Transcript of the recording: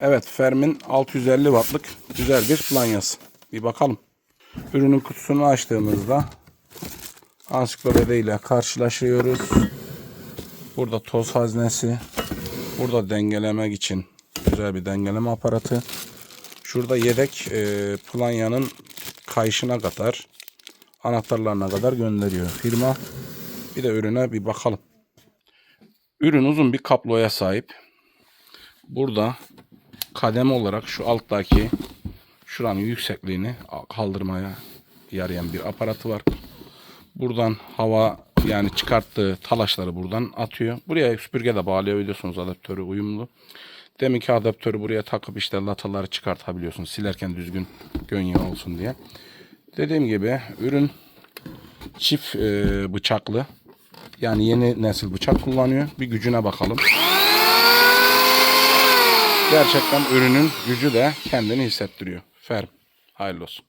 Evet Fermin 650 wattlık güzel bir planyası. Bir bakalım. Ürünün kutusunu açtığımızda ansiklopediyle karşılaşıyoruz. Burada toz haznesi. Burada dengelemek için güzel bir dengeleme aparatı. Şurada yedek e, planyanın kayışına kadar anahtarlarına kadar gönderiyor firma. Bir de ürüne bir bakalım. Ürün uzun bir kabloya sahip. Burada kademe olarak şu alttaki şuranın yüksekliğini kaldırmaya yarayan bir aparatı var. Buradan hava yani çıkarttığı talaşları buradan atıyor. Buraya süpürge de bağlayabiliyorsunuz adaptörü uyumlu. Deminki adaptörü buraya takıp işte lataları çıkartabiliyorsunuz. Silerken düzgün gönye olsun diye. Dediğim gibi ürün çift e, bıçaklı. Yani yeni nesil bıçak kullanıyor. Bir gücüne bakalım. Gerçekten ürünün gücü de kendini hissettiriyor. Ferm. Hayırlı olsun.